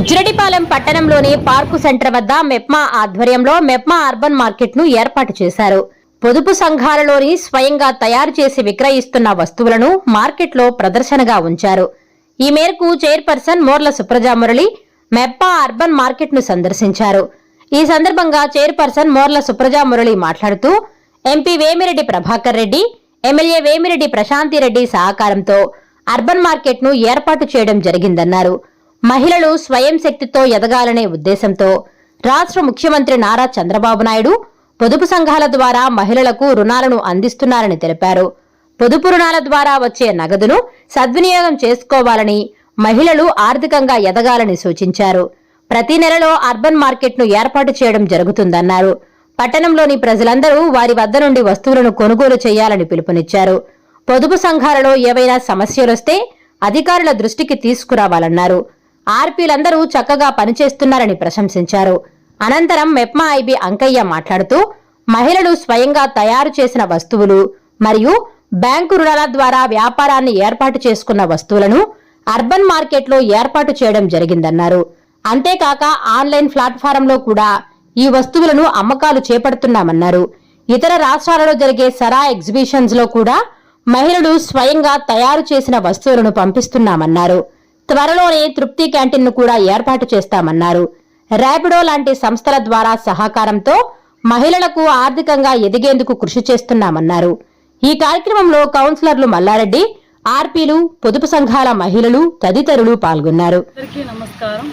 బుచ్చిరెడ్డిపాలెం పట్టణంలోని park centre వద్ద మెప్మా ఆధ్వర్యంలో మెప్మా అర్బన్ మార్కెట్ను ఏర్పాటు చేశారు. పొదుపు సంఘాలలోని స్వయంగా తయారు చేసి విక్రయిస్తున్న వస్తువులను మార్కెట్లో ప్రదర్శనగా ఉంచారు. ఈ మేరకు చైర్పర్సన్ మోర్ల సుప్రజా మురళి మెప్పా అర్బన్ మార్కెట్ను సందర్శించారు. ఈ సందర్భంగా చైర్పర్సన్ మోర్ల సుప్రజా మురళి మాట్లాడుతూ ఎంపీ వేమిరెడ్డి ప్రభాకర్ రెడ్డి ఎమ్మెల్యే వేమిరెడ్డి ప్రశాంతిరెడ్డి సహకారంతో అర్బన్ మార్కెట్ను ఏర్పాటు చేయడం జరిగిందన్నారు. మహిళలు స్వయం శక్తితో ఎదగాలనే ఉద్దేశంతో రాష్ట్ర ముఖ్యమంత్రి నారా చంద్రబాబు నాయుడు పొదుపు సంఘాల ద్వారా మహిళలకు రుణాలను అందిస్తున్నారని తెలిపారు. పొదుపు రుణాల ద్వారా వచ్చే నగదును సద్వినియోగం చేసుకోవాలని మహిళలు ఆర్థికంగా ఎదగాలని సూచించారు. ప్రతి నెలలో అర్బన్ మార్కెట్ను ఏర్పాటు చేయడం జరుగుతుందన్నారు. పట్టణంలోని ప్రజలందరూ వారి వద్ద నుండి వస్తువులను కొనుగోలు చేయాలని పిలుపునిచ్చారు. పొదుపు సంఘాలలో ఏవైనా సమస్యలొస్తే అధికారుల దృష్టికి తీసుకురావాలన్నారు. ఆర్పీలందరూ చక్కగా పనిచేస్తున్నారని ప్రశంసించారు. అనంతరం మెప్మా ఐబీ అంకయ్య మాట్లాడుతూ మహిళలు స్వయంగా తయారు చేసిన వస్తువులు మరియు బ్యాంకు రుణాల ద్వారా వ్యాపారాన్ని ఏర్పాటు చేసుకున్న వస్తువులను అర్బన్ మార్కెట్లో ఏర్పాటు చేయడం జరిగిందన్నారు. అంతేకాక ఆన్లైన్ ప్లాట్ఫారంలో కూడా ఈ వస్తువులను అమ్మకాలు చేపడుతున్నామన్నారు. ఇతర రాష్ట్రాలలో జరిగే సరా ఎగ్జిబిషన్స్లో కూడా మహిళలు స్వయంగా తయారు చేసిన వస్తువులను పంపిస్తున్నామన్నారు. త్వరలోనే తృప్తి క్యాంటీన్ను కూడా ఏర్పాటు చేస్తామన్నారు. ర్యాపిడో లాంటి సంస్థల ద్వారా సహకారంతో మహిళలకు ఆర్థికంగా ఎదిగేందుకు కృషి చేస్తున్నామన్నారు. ఈ కార్యక్రమంలో కౌన్సిలర్లు మల్లారెడ్డి ఆర్పీలు పొదుపు సంఘాల మహిళలు తదితరులు పాల్గొన్నారు. నమస్కారం.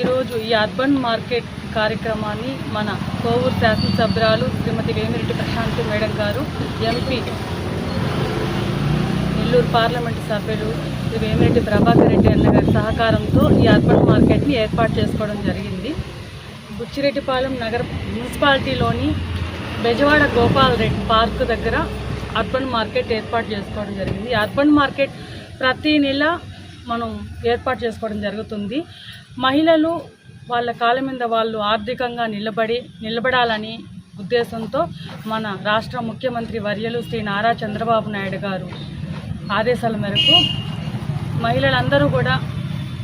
ఈరోజు ఈ అర్బన్ మార్కెట్ కార్యక్రమాన్ని మన కోవూరు శాసనసభ్యురాలు Shrimati Vemireddy Prashanth madam garu MP Nellore parliament సభ్యులు శ్రీ వేమిరెడ్డి ప్రభాకర్ రెడ్డి అన్న గారి సహకారంతో ఈ అర్బన్ మార్కెట్ని ఏర్పాటు చేసుకోవడం జరిగింది. బుచ్చిరెడ్డిపాలెం నగర మున్సిపాలిటీలోని బెజవాడ గోపాల్ రెడ్డి పార్క్ దగ్గర అర్బన్ మార్కెట్ ఏర్పాటు చేసుకోవడం జరిగింది. ఈ అర్బన్ మార్కెట్ ప్రతి నెల మనం ఏర్పాటు చేసుకోవడం జరుగుతుంది. మహిళలు వాళ్ళ కాళ్ళ మీద వాళ్ళు ఆర్థికంగా నిలబడి నిలబడాలని ఉద్దేశంతో మన రాష్ట్ర ముఖ్యమంత్రి వర్యలు శ్రీ నారా చంద్రబాబు నాయుడు గారు ఆదేశాల మేరకు మహిళలందరూ కూడా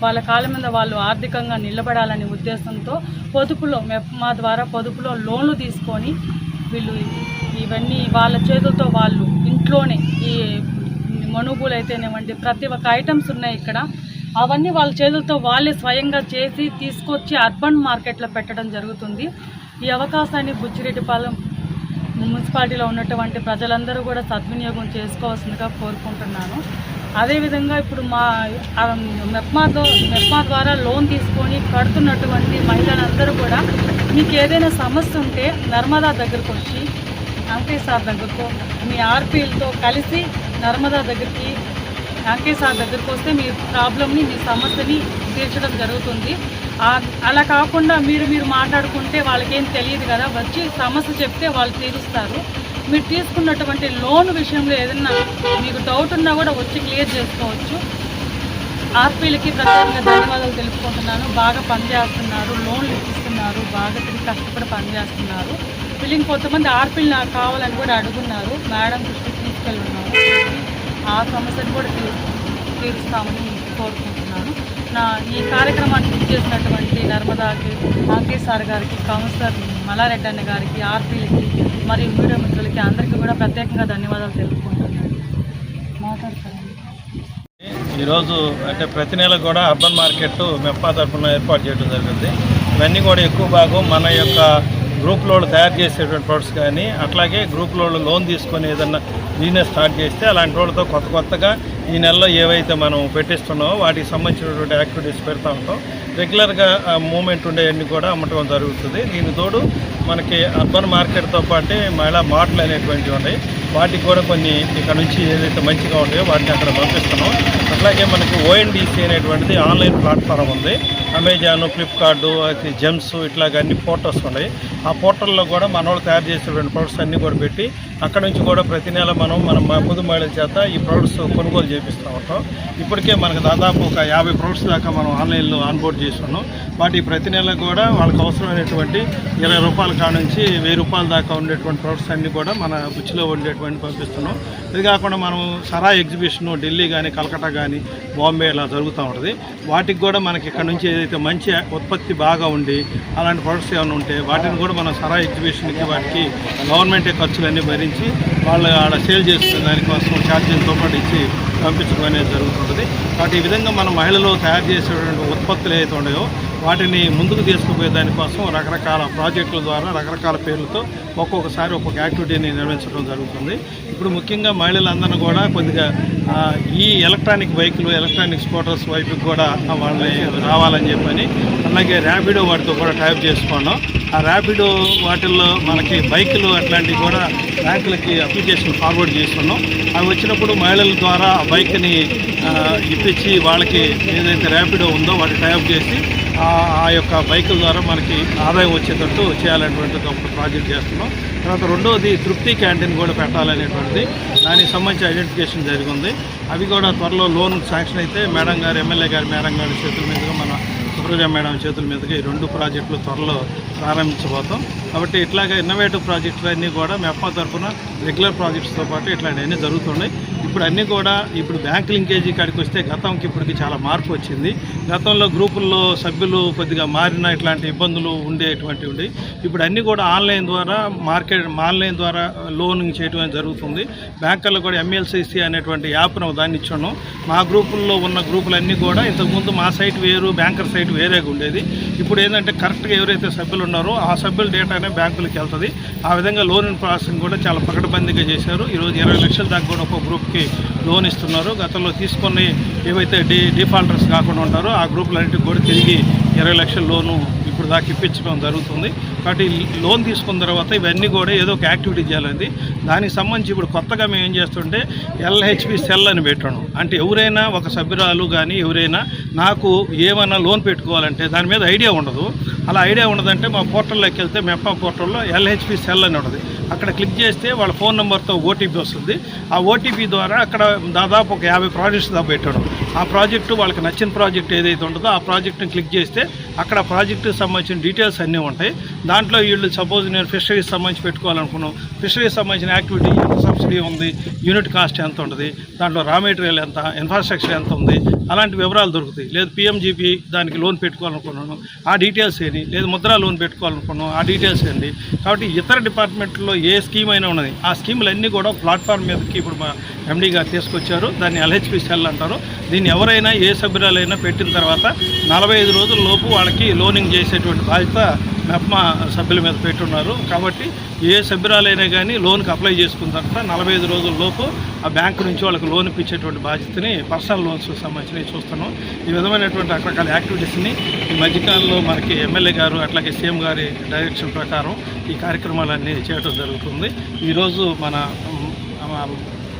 వాళ్ళ కాళ్ళ మీద వాళ్ళు ఆర్థికంగా నిలబడాలనే ఉద్దేశంతో పొదుపులో మెప్- మా ద్వారా పొదుపులో లోన్లు తీసుకొని వీళ్ళు ఇవన్నీ వాళ్ళ చేతులతో వాళ్ళు ఇంట్లోనే ఈ మనుగులు అయితేనేవండి ప్రతి ఒక్క ఐటమ్స్ ఉన్నాయి ఇక్కడ. అవన్నీ వాళ్ళ చేతులతో వాళ్ళే స్వయంగా చేసి తీసుకొచ్చి అర్బన్ మార్కెట్లో పెట్టడం జరుగుతుంది. ఈ అవకాశాన్ని బుచ్చిరెడ్డిపాలెం మున్సిపాలిటీలో ఉన్నటువంటి ప్రజలందరూ కూడా సద్వినియోగం చేసుకోవాల్సిందిగా కోరుకుంటున్నాను. అదేవిధంగా ఇప్పుడు మా మెప్మాతో మెప్మా ద్వారా లోన్ తీసుకొని కడుతున్నటువంటి మహిళలందరూ కూడా మీకు ఏదైనా సమస్య ఉంటే నర్మదా దగ్గరకు వచ్చి అంకయ్య సార్ దగ్గరకు మీ ఆర్పీలతో కలిసి నర్మదా దగ్గరికి అంకయ్య సార్ దగ్గరకు వస్తే మీ ప్రాబ్లమ్ని మీ సమస్యని తీర్చడం జరుగుతుంది. అలా కాకుండా మీరు మీరు మాట్లాడుకుంటే వాళ్ళకేం తెలియదు కదా వచ్చి సమస్య చెప్తే వాళ్ళు తీరుస్తారు. మీరు తీసుకున్నటువంటి లోన్ విషయంలో ఏదైనా మీకు డౌట్ ఉన్నా కూడా వచ్చి క్లియర్ చేసుకోవచ్చు. ఆర్పీలకి ప్రత్యేకంగా ధన్యవాదాలు తెలుపుకుంటున్నాను. బాగా పనిచేస్తున్నారు. లోన్లు ఇప్పిస్తున్నారు బాగా తిరిగి కష్టపడి పనిచేస్తున్నారు. బిల్లింగ్ కొంతమంది ఆర్పీలు నాకు కావాలని కూడా అడుగున్నారు. మేడం దృష్టికి తీసుకెళ్ళున్నారు. ఆ సమస్యను కూడా తీరుస్తామని కోరుకుంటున్నాను. నా ఈ కార్యక్రమాన్ని బుక్ చేసినటువంటి నర్మదాకి ఆకే సార్ గారికి కౌన్సిలర్ మల్లారెడ్డి అన్న గారికి ఆర్పీలకి మరియు మీడియా మిత్రులకి అందరికీ కూడా ప్రత్యేకంగా ధన్యవాదాలు తెలుపుకుంటున్నాను. మాట్లాడతాను ఈరోజు అంటే ప్రతి నెల కూడా అర్బన్ మార్కెట్ మెప్పా తరఫున ఏర్పాటు చేయడం జరిగింది. ఇవన్నీ కూడా ఎక్కువ భాగం మన యొక్క గ్రూప్ లోడ్ తయారు చేసేటువంటి ప్రొడక్ట్స్ కానీ అట్లాగే గ్రూప్ లోడ్ లోన్ తీసుకొని ఏదన్నా బిజినెస్ స్టార్ట్ చేస్తే అలాంటి వాళ్ళతో కొత్త కొత్తగా ఈ నెలలో ఏవైతే మనం పెట్టిస్తున్నామో వాటికి సంబంధించినటువంటి యాక్టివిటీస్ పెడతా ఉంటాం. రెగ్యులర్గా మూమెంట్ ఉండేవన్నీ కూడా అమ్మటం జరుగుతుంది. దీని తోడు మనకి అర్బన్ మార్కెట్తో పాటు మహిళా మార్ట్లు అనేటువంటివి ఉన్నాయి. వాటికి కూడా కొన్ని ఇక్కడ నుంచి ఏదైతే మంచిగా ఉంటాయో వాటిని అక్కడ పంపిస్తున్నాం. అట్లాగే మనకి ఓఎన్డీసీ అనేటువంటిది ఆన్లైన్ ప్లాట్ఫారం ఉంది. అమెజాన్ ఫ్లిప్కార్ట్ అది జెమ్స్ ఇట్లాగ అన్ని పోర్టల్స్ ఉన్నాయి. ఆ పోర్టల్లో కూడా మన వాళ్ళు తయారు చేసేటువంటి ప్రొడక్ట్స్ అన్నీ కూడా పెట్టి అక్కడ నుంచి కూడా ప్రతి నెల మనం మన మ- పొదు మహిళల చేత ఈ ప్రొడక్ట్స్ కొనుగోలు చేపిస్తూ ఉంటాం. ఇప్పటికే మనకు దాదాపు ఒక యాభై ప్రొడక్ట్స్ దాకా మనం ఆన్లైన్లో ఆన్బోర్డ్ చేస్తున్నాం. వాటి ప్రతి నెల కూడా వాళ్ళకి అవసరమైనటువంటి ఇరవై రూపాయల కాడ నుంచి వెయ్యి రూపాయల దాకా ఉండేటువంటి ప్రొడక్ట్స్ అన్నీ కూడా మన బుచ్చిలో ఉండేటువంటి పంపిస్తున్నాం. ఇది కాకుండా మనం సరా ఎగ్జిబిషను ఢిల్లీ కానీ కలకట్టా కానీ బాంబే ఇలా జరుగుతూ ఉంటుంది. వాటికి కూడా మనకి ఇక్కడ నుంచి ఏదైతే మంచి ఉత్పత్తి బాగా ఉండి అలాంటి ప్రొడక్ట్స్ ఏమైనా ఉంటే వాటిని కూడా మనం సరా ఎగ్జిబిషన్కి వాటికి గవర్నమెంటే ఖర్చులన్నీ భరించి వాళ్ళు ఆడ సేల్ చేసుకునే దానికోసం ఛార్జీలతో పాటు ఇచ్చి పంపించడం అనేది జరుగుతుంటుంది. కాబట్టి ఈ విధంగా మన మహిళలు తయారు చేసేటువంటి ఉత్పత్తులు ఏవైతే ఉన్నాయో వాటిని ముందుకు తీసుకుపోయే దానికోసం రకరకాల ప్రాజెక్టుల ద్వారా రకరకాల పేర్లతో ఒక్కొక్కసారి ఒక్కొక్క యాక్టివిటీని నిర్వహించడం జరుగుతుంది. ఇప్పుడు ముఖ్యంగా మహిళలందరూ కూడా కొద్దిగా ఈ ఎలక్ట్రానిక్ బైకులు ఎలక్ట్రానిక్ స్కూటర్స్ వైపు కూడా వాళ్ళని రావాలని చెప్పని అలాగే ర్యాపిడో వాటితో కూడా టైప్ చేసుకున్నాం ఆ ర్యాపిడో వాటిల్లో మనకి బైకులు అట్లాంటివి కూడా బ్యాంకులకి అప్లికేషన్ ఫార్వర్డ్ చేస్తున్నాం. అవి వచ్చినప్పుడు మహిళల ద్వారా ఆ బైక్ని ఇప్పించి వాళ్ళకి ఏదైతే ర్యాపిడో ఉందో వాటి టైప్ చేసి ఆ యొక్క బైకుల ద్వారా మనకి ఆదాయం వచ్చేటట్టు చేయాలనేటువంటిది ఒక ప్రాజెక్ట్ చేస్తున్నాం. తర్వాత రెండవది తృప్తి క్యాంటీన్ కూడా పెట్టాలనేటువంటిది. దానికి సంబంధించి ఐడెంటిఫికేషన్ జరిగింది. అవి కూడా త్వరలో లోన్ శాంక్షన్ అయితే మేడం గారు ఎమ్మెల్యే గారు మేడం గారి చేతుల మీదుగా మన సుప్రజ మేడం చేతుల మీదుగా ఈ రెండు ప్రాజెక్టులు త్వరలో ప్రారంభించబోతాం. కాబట్టి ఇట్లాగే ఇన్నోవేటివ్ ప్రాజెక్టులు అన్నీ కూడా మెప్పా తరఫున రెగ్యులర్ ప్రాజెక్ట్స్తో పాటు ఇట్లాంటివన్నీ జరుగుతున్నాయి. ఇప్పుడు అన్నీ కూడా ఇప్పుడు బ్యాంక్ లింకేజీ కాడికి వస్తే గతంకి ఇప్పటికి చాలా మార్పు వచ్చింది. గతంలో గ్రూపుల్లో సభ్యులు కొద్దిగా మారిన ఇట్లాంటి ఇబ్బందులు ఉండేటువంటివి ఉండి ఇప్పుడు అన్నీ కూడా ఆన్లైన్ ద్వారా మార్కెట్ ఆన్లైన్ ద్వారా లోనింగ్ చేయడం అనేది జరుగుతుంది. బ్యాంకుల్లో కూడా ఎంఎల్సిసి అనేటువంటి యాప్ను దాన్ని ఇచ్చాను. మా గ్రూపుల్లో ఉన్న గ్రూపులన్నీ కూడా ఇంతకుముందు మా సైట్ వేరు బ్యాంకర్ సైట్ వేరేగా ఉండేది. ఇప్పుడు ఏంటంటే కరెక్ట్గా ఎవరైతే సభ్యులు ఉన్నారో ఆ సభ్యుల డేటానే బ్యాంకులకు వెళ్తుంది. ఆ విధంగా లోన్ ప్రాసెసింగ్ కూడా చాలా పకడ్బందీగా చేశారు. ఈరోజు ఇరవై లక్షల దాకా కూడా ఒక గ్రూప్కి లోన్ ఇస్తున్నారు. గతంలో తీసుకొని ఏవైతే డి డిఫాల్టర్స్ కాకుండా ఉంటారో ఆ గ్రూపులన్నింటికి కూడా తిరిగి ఇరవై లక్షల లోను ఇప్పుడు దాకా ఇప్పించడం జరుగుతుంది. కాబట్టి లోన్ తీసుకున్న తర్వాత ఇవన్నీ కూడా ఏదో ఒక యాక్టివిటీ చేయాలండి. దానికి సంబంధించి ఇప్పుడు కొత్తగా మేము ఏం చేస్తుంటే ఎల్హెచ్పి సెల్ అని పెట్టడం అంటే ఎవరైనా ఒక సభ్యురాలు కానీ ఎవరైనా నాకు ఏమైనా లోన్ పెట్టుకోవాలంటే దాని మీద ఐడియా ఉండదు. అలా ఐడియా ఉండదంటే మా పోర్టల్లోకి వెళ్తే మెప్పా పోర్టల్లో ఎల్హెచ్పి సెల్ అని ఉంటుంది. అక్కడ క్లిక్ చేస్తే వాళ్ళ ఫోన్ నెంబర్తో ఓటీపీ వస్తుంది. ఆ ఓటీపీ ద్వారా అక్కడ దాదాపు ఒక యాభై ప్రాజెక్ట్స్ దాకా పెట్టాడు ఆ ప్రాజెక్టు వాళ్ళకి నచ్చిన ప్రాజెక్ట్ ఏదైతే ఉంటుందో ఆ ప్రాజెక్ట్ని క్లిక్ చేస్తే అక్కడ ప్రాజెక్టుకి సంబంధించిన డీటెయిల్స్ అన్నీ ఉంటాయి. దాంట్లో వీళ్ళు సపోజ్ నేను ఫిషరీస్ సంబంధించి పెట్టుకోవాలనుకున్నాను. ఫిషరీస్ సంబంధించిన యాక్టివిటీ ఎంత సబ్సిడీ ఉంది? యూనిట్ కాస్ట్ ఎంత ఉంటుంది? దాంట్లో రా మెటీరియల్ ఎంత? ఇన్ఫ్రాస్ట్రక్చర్ ఎంత ఉంది? అలాంటి వివరాలు దొరుకుతాయి. లేదు పిఎంజీపీ దానికి లోన్ పెట్టుకోవాలనుకున్నాను. ఆ డీటెయిల్స్ ఏంటి? లేదు ముద్రా లోన్ పెట్టుకోవాలనుకున్నాను. ఆ డీటెయిల్స్ ఏంటి? కాబట్టి ఇతర డిపార్ట్మెంట్లో ఏ స్కీమ్ అయినా ఉన్నది. ఆ స్కీములన్నీ కూడా ప్లాట్ఫామ్ మీదకి ఇప్పుడు మా ఎండీ గారు తీసుకొచ్చారు. దాన్ని ఎల్హెచ్పి సెల్ అంటారు. దీన్ని ఎవరైనా ఏ సభ్యురాలైనా పెట్టిన తర్వాత నలభై ఐదు రోజుల లోపు వాళ్ళకి లోనింగ్ చేసేటువంటి బాధ్యత మెప్మా సభ్యుల మీద పెట్టున్నారు. కాబట్టి ఏ సభ్యురాలైనా కానీ లోన్కి అప్లై చేసుకున్న తర్వాత నలభై ఐదు రోజుల లోపు ఆ బ్యాంకు నుంచి వాళ్ళకి లోన్ ఇప్పించేటువంటి బాధ్యతని పర్సనల్ లోన్స్ సంబంధించినవి చూస్తున్నాం. ఈ విధమైనటువంటి రకరకాల యాక్టివిటీస్ని ఈ మధ్యకాలంలో మనకి ఎమ్మెల్యే గారు అట్లాగే సీఎం గారి డైరెక్షన్ ప్రకారం ఈ కార్యక్రమాలన్నీ చేయడం జరుగుతుంది. ఈరోజు మన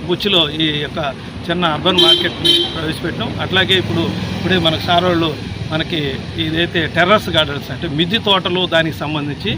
బుచ్చిలో ఈ యొక్క చిన్న అర్బన్ మార్కెట్ని ప్రవేశపెట్టాం. అట్లాగే ఇప్పుడు ఇప్పుడే మనకు సార్ వాళ్ళు మనకి ఇదైతే టెర్రస్ గార్డెన్స్ అంటే మిద్ది తోటలు దానికి సంబంధించి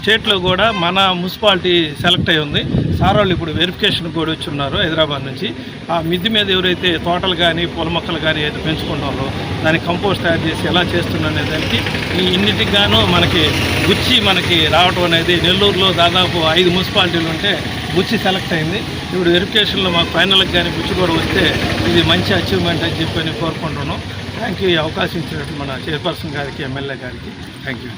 స్టేట్లో కూడా మన మున్సిపాలిటీ సెలెక్ట్ అయి ఉంది. సార్ వాళ్ళు ఇప్పుడు వెరిఫికేషన్ కూడా వచ్చి ఉన్నారు హైదరాబాద్ నుంచి. ఆ మిద్ది మీద ఎవరైతే తోటలు కానీ పూల మొక్కలు కానీ అయితే పెంచుకుంటారో దానికి కంపోస్ట్ తయారు చేసి ఎలా చేస్తున్నారు దానికి ఈ ఇన్నిటికి గాను మనకి గుచ్చి మనకి రావడం అనేది నెల్లూరులో దాదాపు ఐదు మున్సిపాలిటీలు ఉంటే బుచ్చి సెలెక్ట్ అయింది. ఇప్పుడు వెరిఫికేషన్లో మాకు ఫైనల్కి కానీ గుచ్చి కూడా వస్తే ఇది మంచి అచీవ్మెంట్ అని చెప్పి కోరుకుంటున్నాం. Thank you. ఈ అవకాశం ఇచ్చినట్టు మన చైర్పర్సన్ గారికి ఎమ్మెల్యే గారికి థ్యాంక్ యూ.